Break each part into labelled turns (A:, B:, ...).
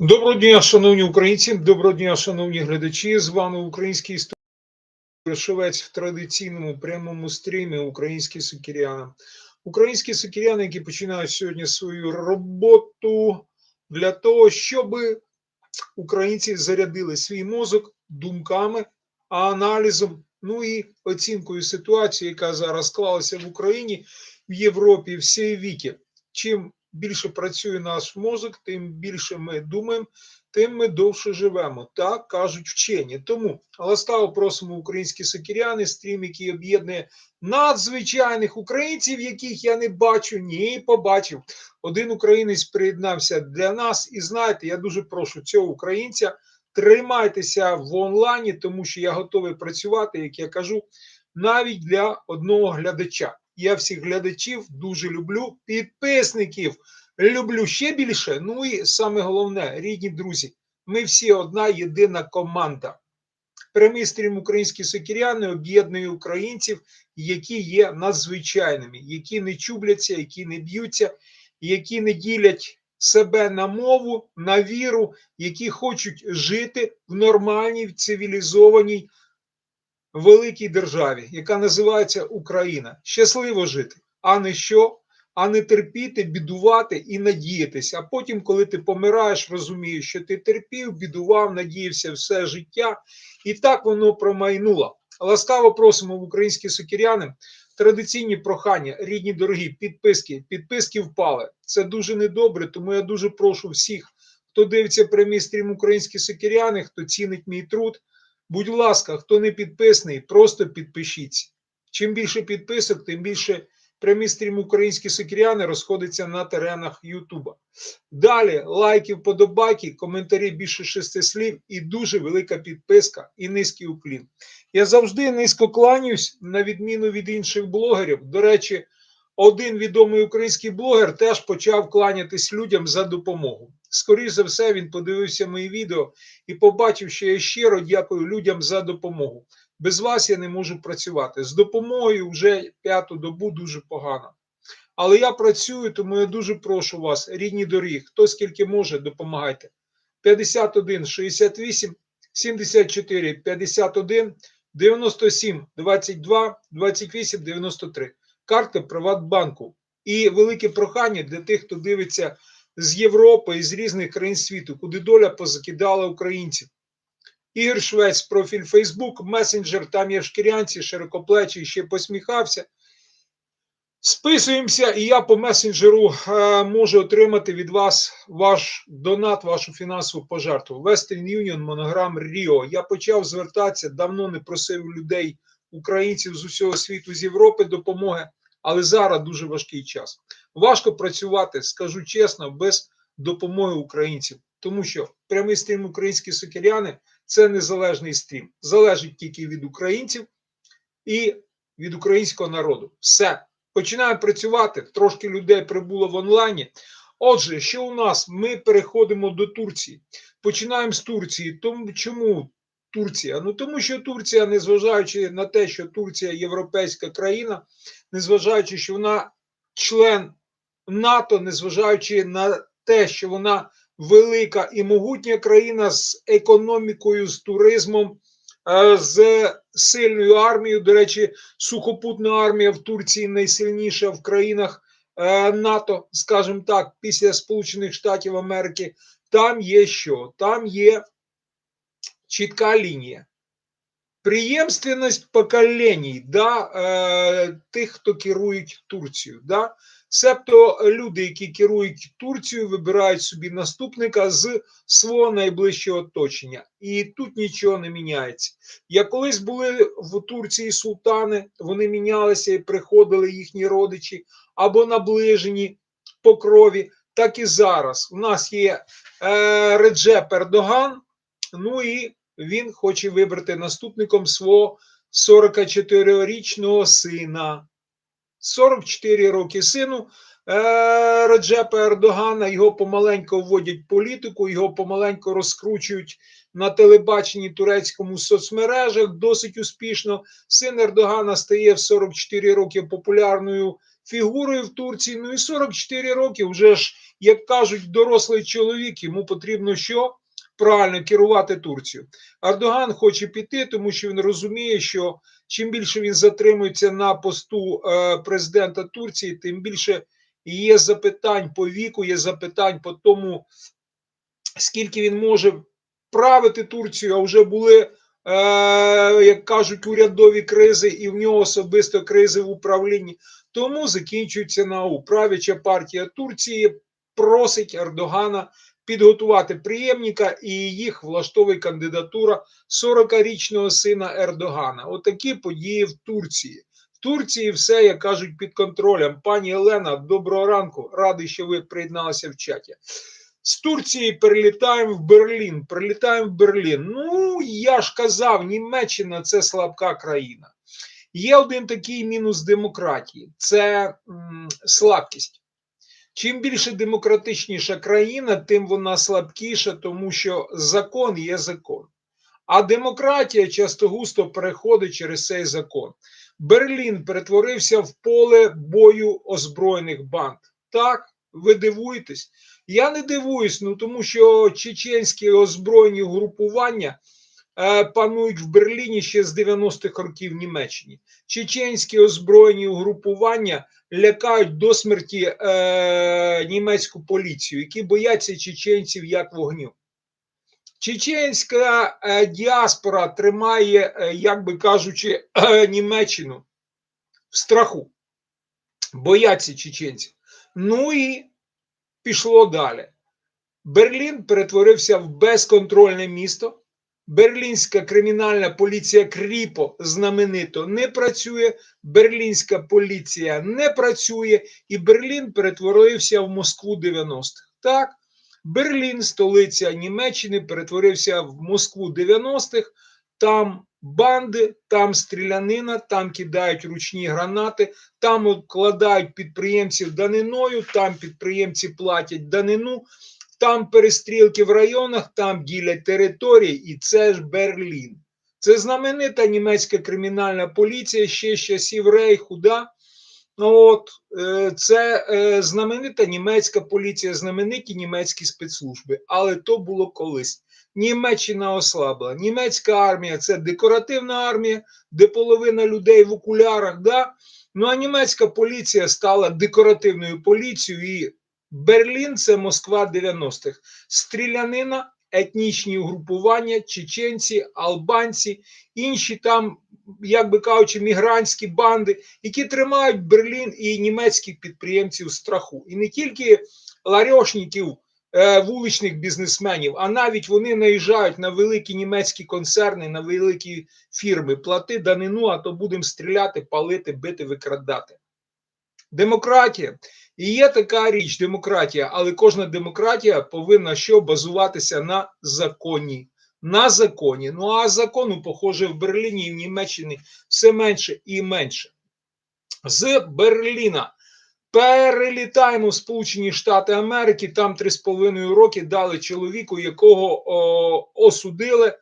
A: Доброго дня, шановні українці, доброго дня, шановні глядачі. З вами український історик Шевець в традиційному прямому стрімі Українські сокіряни. Українські сокіряни, які починають сьогодні свою роботу для того, щоб українці зарядили свій мозок думками, аналізом, ну і оцінкою ситуації, яка зараз склалася в Україні, в Європі, в світі. Чим більше працює наш мозок, тим більше ми думаємо, тим ми довше живемо. Так кажуть вчені. Тому ласкаво просимо українські сокіряни, стрім, який об'єднує надзвичайних українців, яких я не бачу, ні, побачив. Один українець приєднався для нас, і знаєте, я дуже прошу цього українця. Тримайтеся в онлайні, тому що я готовий працювати, як я кажу, навіть для одного глядача. Я всіх глядачів дуже люблю, підписників люблю ще більше. Ну і саме головне, рідні друзі, ми всі одна єдина команда. Прямий стрім українські сокіряни об'єднує українців, які є надзвичайними, які не чубляться, які не б'ються, які не ділять себе на мову, на віру, які хочуть жити в нормальній, цивілізованій великій державі, яка називається Україна. Щасливо жити, а не що, а не терпіти, бідувати і надіятися. А потім, коли ти помираєш, розумієш, що ти терпів, бідував, надіявся все життя, і так воно промайнуло. Ласкаво просимо в українські сокіряни. Традиційні прохання, рідні дорогі, підписки, підписки впали. Це дуже недобре, тому я дуже прошу всіх, хто дивиться прямий стрім українські сокіряни, хто цінить мій труд. Будь ласка, хто не підписаний, просто підпишіться. Чим більше підписок, тим більше прямі стрім українські сокіряни розходиться на теренах Ютуба. Далі лайки, вподобайки, коментарі більше шести слів і дуже велика підписка і низький уклін. Я завжди низько кланяюсь, на відміну від інших блогерів. До речі, один відомий український блогер теж почав кланятись людям за допомогу. Скоріше за все, він подивився мої відео і побачив, що я щиро дякую людям за допомогу. Без вас я не можу працювати. З допомогою вже п'яту добу дуже погано. Але я працюю, тому я дуже прошу вас, рідні дорогі, хто скільки може, допомагайте. 51 68 74 51 97 22 28 93. Картка Приватбанку. І велике прохання для тих, хто дивиться з Європи і з різних країн світу, куди доля позакидала українців. Ігор Швець, профіль Фейсбук, месенджер, там є шкірянці, широкоплечий, ще посміхався. Списуємося, і я по месенджеру е, можу отримати від вас ваш донат, вашу фінансову пожертву. Western Union, монограм Ріо. Я почав звертатися, давно не просив людей, українців з усього світу, з Європи допомоги, але зараз дуже важкий час. Важко працювати, скажу чесно, без допомоги українців, тому що прямий стрім українські сокиряни це незалежний стрім, залежить тільки від українців і від українського народу. Все. Починаємо працювати. Трошки людей прибуло в онлайні. Отже, що у нас? Ми переходимо до Турції. Починаємо з Турції. Тому чому Турція? Ну тому що Турція, незважаючи на те, що Турція європейська країна, незважаючи, що вона член НАТО, незважаючи на те, що вона велика і могутня країна з економікою, з туризмом, з сильною армією. До речі, сухопутна армія в Турції найсильніша в країнах НАТО, скажімо так, після Сполучених Штатів Америки. Там є що? Там є чітка лінія. Приємственність поколінь, да, е, тих, хто керують Турцією. Да? Себто люди, які керують Турцією, вибирають собі наступника з свого найближчого оточення. І тут нічого не міняється. Як колись були в Турції султани, вони мінялися і приходили їхні родичі або наближені по крові, так і зараз. У нас є е, Реджеп Ердоган, ну і він хоче вибрати наступником свого 44-річного сина. 44 роки сину е, Реджепа Ердогана. Його помаленько вводять політику, його помаленько розкручують на телебаченні турецькому соцмережах досить успішно. Син Ердогана стає в 44 роки популярною фігурою в Турції. Ну і 44 роки вже ж, як кажуть, дорослий чоловік, йому потрібно що? Правильно керувати Турцією. Ердоган хоче піти, тому що він розуміє, що чим більше він затримується на посту е, президента Турції, тим більше є запитань по віку, є запитань по тому, скільки він може правити Турцію, а вже були, е, як кажуть, урядові кризи, і в нього особисто кризи в управлінні. Тому закінчується НАУ. Правяча партія Турції просить Ердогана підготувати приємника, і їх влаштовує кандидатура 40-річного сина Ердогана. Отакі події в Турції. В Турції все, як кажуть, під контролем. Пані Олена, доброго ранку. Радий, що ви приєдналися в чаті. З Турції перелітаємо в Берлін. Прилітаємо в Берлін. Ну, я ж казав, Німеччина це слабка країна. Є один такий мінус демократії це м, слабкість. Чим більше демократичніша країна, тим вона слабкіша, тому що закон є закон. А демократія часто густо переходить через цей закон. Берлін перетворився в поле бою озброєних банд. Так, ви дивуєтесь? Я не дивуюсь, ну тому що чеченські озброєні групування панують в Берліні ще з 90-х років в Німеччині. Чеченські озброєні угрупування лякають до смерті е, німецьку поліцію, які бояться чеченців як вогню. Чеченська е, діаспора тримає, е, як би кажучи, е, Німеччину в страху. Бояться чеченців. Ну і пішло далі. Берлін перетворився в безконтрольне місто. Берлінська кримінальна поліція Кріпо знаменито не працює, берлінська поліція не працює, і Берлін перетворився в Москву 90-х. Так, Берлін, столиця Німеччини, перетворився в Москву 90-х. Там банди, там стрілянина, там кидають ручні гранати, там обкладають підприємців даниною, там підприємці платять данину, там перестрілки в районах, там ділять території, і це ж Берлін. Це знаменита німецька кримінальна поліція ще з часів Рейху. Да? Ну, от, е, Це е, знаменита німецька поліція, знамениті німецькі спецслужби. Але то було колись. Німеччина ослабла. Німецька армія це декоративна армія, де половина людей в окулярах. Да? Ну а німецька поліція стала декоративною поліцією. І Берлін це Москва 90-х. Стрілянина, етнічні угрупування, чеченці, албанці, інші там, як би кажучи, мігрантські банди, які тримають Берлін і німецьких підприємців страху. І не тільки ларьошників, е, вуличних бізнесменів, а навіть вони наїжджають на великі німецькі концерни, на великі фірми. Плати данину, а то будемо стріляти, палити, бити, викрадати. Демократія. І є така річ, демократія, але кожна демократія повинна що базуватися на законі. На законі. Ну а закону, похоже, в Берліні і в Німеччині все менше і менше. З Берліна перелітаємо в Сполучені Штати Америки. Там 3,5 роки дали чоловіку, якого о, осудили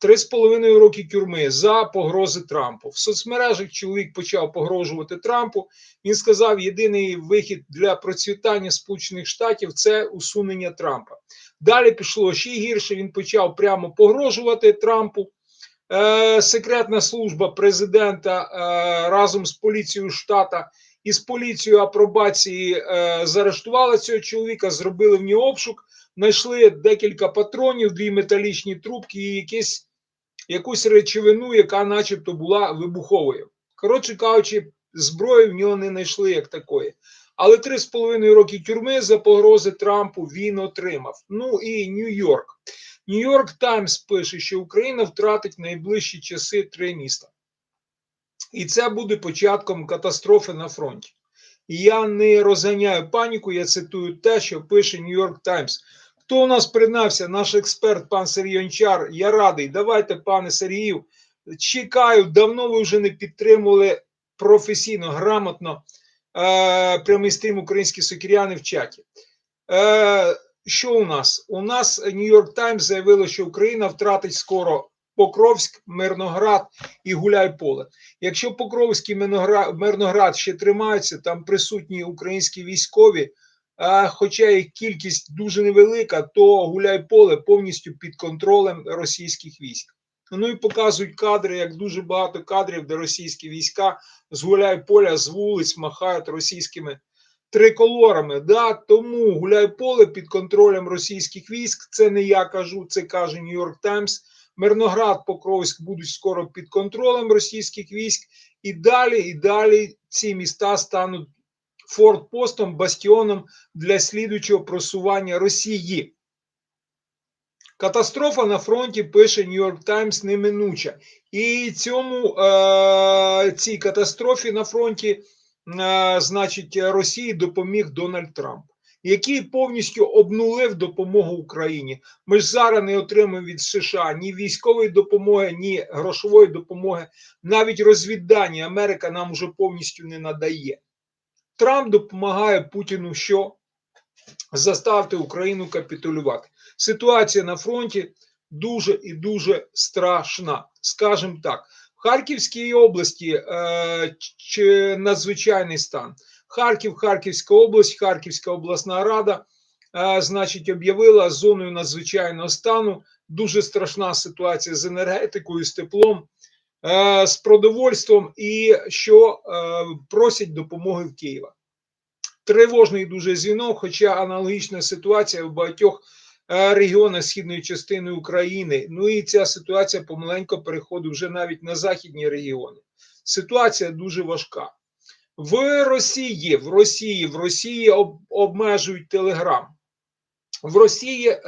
A: 3,5 роки тюрми за погрози Трампу. В соцмережах чоловік почав погрожувати Трампу. Він сказав: єдиний вихід для процвітання Сполучених Штатів це усунення Трампа. Далі пішло ще гірше. Він почав прямо погрожувати Трампу. Е, секретна служба президента е, разом з поліцією штата і з поліцією апробації е, заарештували цього чоловіка, зробили в нього обшук, знайшли декілька патронів, дві металічні трубки і якісь, якусь речовину, яка, начебто, була вибуховою. Коротше кажучи, зброї в нього не знайшли як такої. Але 3,5 роки тюрми за погрози Трампу він отримав. Ну і Нью-Йорк. Нью-Йорк Таймс пише, що Україна втратить в найближчі часи три міста. І це буде початком катастрофи на фронті. Я не розганяю паніку, я цитую те, що пише Нью-Йорк Таймс. Хто у нас признався? Наш експерт, пан Сергій Ончар. Я радий. Давайте, пане Сергію. Чекаю, давно ви вже не підтримували професійно, грамотно е, прямий стрім українські сокіряни в чаті. Е, що у нас? У нас Нью-Йорк Таймс заявило, що Україна втратить скоро Покровськ, Мирноград і Гуляйполе. Якщо Покровський Мирноград ще тримаються, там присутні українські військові, а, хоча їх кількість дуже невелика, то Гуляйполе повністю під контролем російських військ. Ну і показують кадри, як дуже багато кадрів, де російські війська з Гуляйполя з вулиць махають російськими триколорами. Да? Тому Гуляйполе під контролем російських військ. Це не я кажу, це каже Нью-Йорк Таймс. Мирноград, Покровськ будуть скоро під контролем російських військ, і далі, і далі ці міста стануть фортпостом, бастіоном для слідуючого просування Росії. Катастрофа на фронті пише Нью-Йорк Таймс неминуча. І цьому е, цій катастрофі на фронті, е, значить, Росії допоміг Дональд Трамп, який повністю обнулив допомогу Україні. Ми ж зараз не отримуємо від США ні військової допомоги, ні грошової допомоги, навіть розвіддані Америка нам вже повністю не надає. Трамп допомагає Путіну що? Заставити Україну капітулювати. Ситуація на фронті дуже і дуже страшна. Скажімо так, в Харківській області е, надзвичайний стан. Харків, Харківська область, Харківська обласна рада, е, значить, об'явила зоною надзвичайного стану. Дуже страшна ситуація з енергетикою, з теплом, з продовольством і що е, просять допомоги в Києва. Тривожний дуже дзвінок, хоча аналогічна ситуація в багатьох е, регіонах східної частини України. Ну і ця ситуація помаленько переходить вже навіть на західні регіони. Ситуація дуже важка. В Росії, в Росії, в Росії обмежують Телеграм. В Росії е,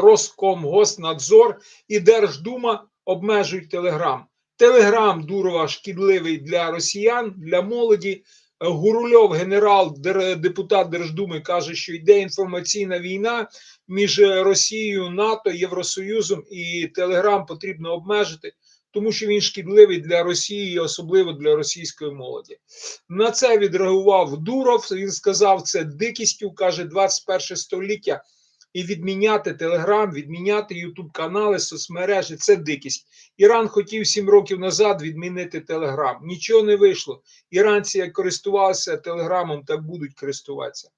A: Роскомгоснадзор і Держдума обмежують Телеграм. Телеграм Дурова шкідливий для росіян, для молоді. Гурульов, генерал, депутат Держдуми, каже, що йде інформаційна війна між Росією, НАТО, Євросоюзом і Телеграм потрібно обмежити, тому що він шкідливий для Росії, особливо для російської молоді. На це відреагував Дуров. Він сказав, це дикістю, каже, 21 століття. І відміняти Телеграм, відміняти Ютуб канали, соцмережі це дикість. Іран хотів сім років назад відмінити Телеграм. Нічого не вийшло. Іранці як користувалися Телеграмом, так будуть користуватися.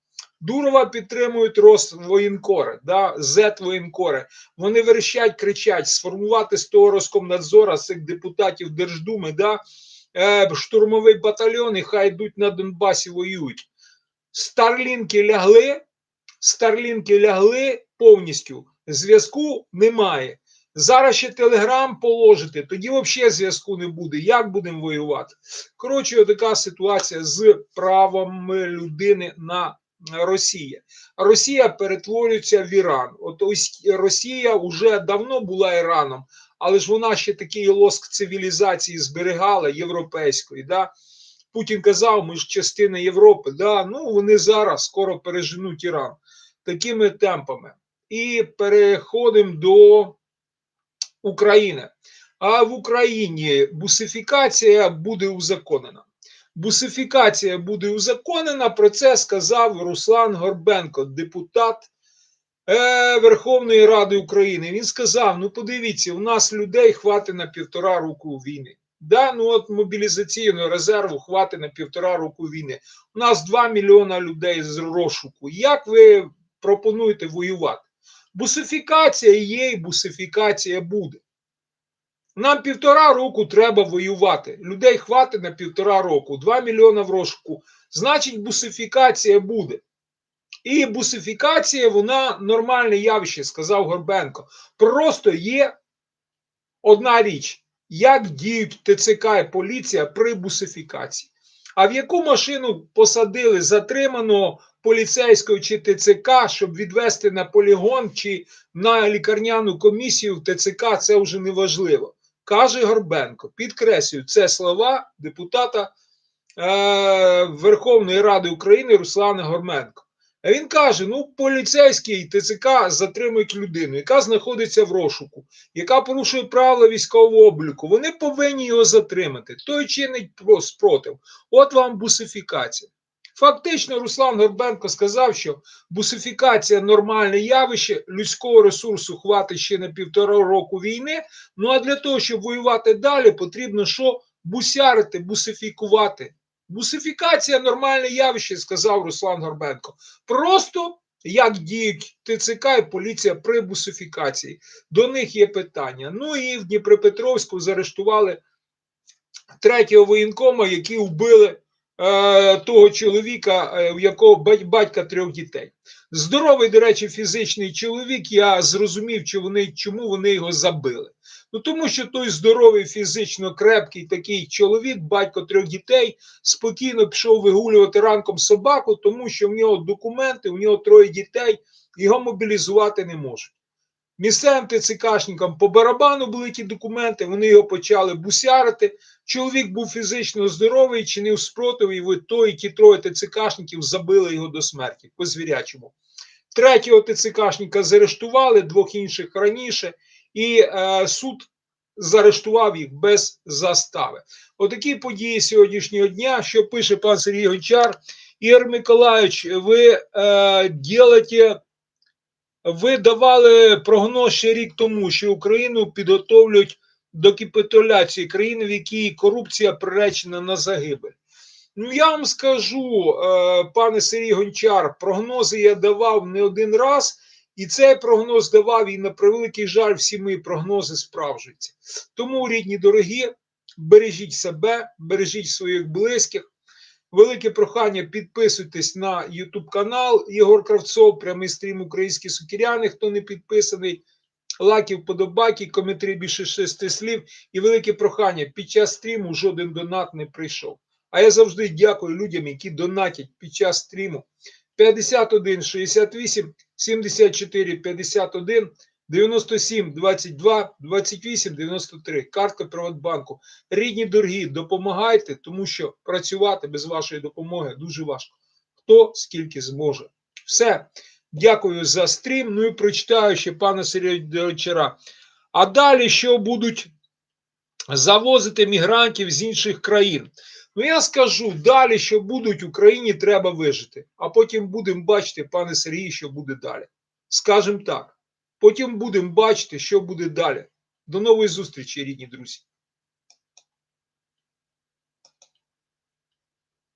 A: Дурова підтримують Росвоєнкори, да, Зет-воєнкори. Вони верещать, кричать, сформувати з того Роскомнадзора, з цих депутатів Держдуми, да, е, штурмовий батальйон і хай йдуть на Донбасі воюють. Старлінки лягли. Старлінки лягли повністю, зв'язку немає. Зараз ще телеграм положити, тоді взагалі зв'язку не буде. Як будемо воювати? Коротше, така ситуація з правами людини на Росії. Росія перетворюється в Іран. От ось Росія вже давно була Іраном, але ж вона ще такий лоск цивілізації зберігала європейської. Да? Путін казав, ми ж частина Європи. Да? Ну вони зараз скоро переженуть Іран такими темпами. І переходимо до України. А в Україні бусифікація буде узаконена. Бусифікація буде узаконена. Про це сказав Руслан Горбенко, депутат е, Верховної Ради України. Він сказав: ну, подивіться, у нас людей хватить на півтора року війни. Да, ну от мобілізаційного резерву хватить на півтора року війни. У нас 2 мільйона людей з розшуку. Як ви пропонуєте воювати? Бусифікація є, і бусифікація буде. Нам півтора року треба воювати. Людей хватить на півтора року, 2 мільйона в розшуку. Значить, бусифікація буде. І бусифікація, вона нормальне явище, сказав Горбенко. Просто є одна річ як діють ТЦК і поліція при бусифікації. А в яку машину посадили затриманого поліцейського чи ТЦК, щоб відвести на полігон чи на лікарняну комісію в ТЦК, це вже не важливо. Каже Горбенко. Підкреслюю, це слова депутата е, Верховної Ради України Руслана Горменко. А він каже: ну, поліцейський ТЦК затримують людину, яка знаходиться в розшуку, яка порушує правила військового обліку. Вони повинні його затримати. Той чинить спротив. От вам бусифікація. Фактично, Руслан Горбенко сказав, що бусифікація нормальне явище, людського ресурсу хватить ще на півтора року війни. Ну а для того, щоб воювати далі, потрібно що бусярити, бусифікувати. Бусифікація нормальне явище, сказав Руслан Горбенко. Просто як діють ТЦК і поліція при бусифікації. До них є питання. Ну і в Дніпропетровську заарештували третього воєнкома, які вбили е, того чоловіка, е, у якого бать- батька трьох дітей. Здоровий, до речі, фізичний чоловік. Я зрозумів, чи вони, чому вони його забили. Ну тому що той здоровий, фізично крепкий такий чоловік, батько трьох дітей, спокійно пішов вигулювати ранком собаку, тому що в нього документи, у нього троє дітей, його мобілізувати не можуть. Місцевим ТЦКшникам по барабану були ті документи, вони його почали бусярити. Чоловік був фізично здоровий, чинив спротив, і ви той, і ті троє ТЦКшників забили його до смерті по звірячому. Третього ТЦКшника заарештували, двох інших раніше, і е, суд заарештував їх без застави. Отакі події сьогоднішнього дня, що пише пан Сергій Гончар. Ігор Миколаївич, ви е, ділите ви давали прогноз ще рік тому, що Україну підготовлюють до капітуляції країни, в якій корупція приречена на загибель. Ну я вам скажу, е, пане Сергій Гончар, прогнози я давав не один раз, і цей прогноз давав, і на превеликий жаль, всі мої прогнози справжуються. Тому, рідні дорогі, бережіть себе, бережіть своїх близьких. Велике прохання підписуйтесь на YouTube канал Єгор Кравцов, прямий стрім Українські сукіряни. Хто не підписаний, лайків, подобайки, коментарі більше шести слів. І велике прохання під час стріму жоден донат не прийшов. А я завжди дякую людям, які донатять під час стріму. 51 68 74 51 97 22 28 93. Картка Приватбанку. Рідні дорогі, допомагайте, тому що працювати без вашої допомоги дуже важко. Хто скільки зможе. Все. Дякую за стрім. Ну і прочитаю ще пана Сергія. А далі що будуть завозити мігрантів з інших країн? Ну я скажу далі, що будуть Україні, треба вижити. А потім будемо бачити, пане Сергій, що буде далі. Скажемо так. Потім будемо бачити, що буде далі. До нової зустрічі, рідні друзі.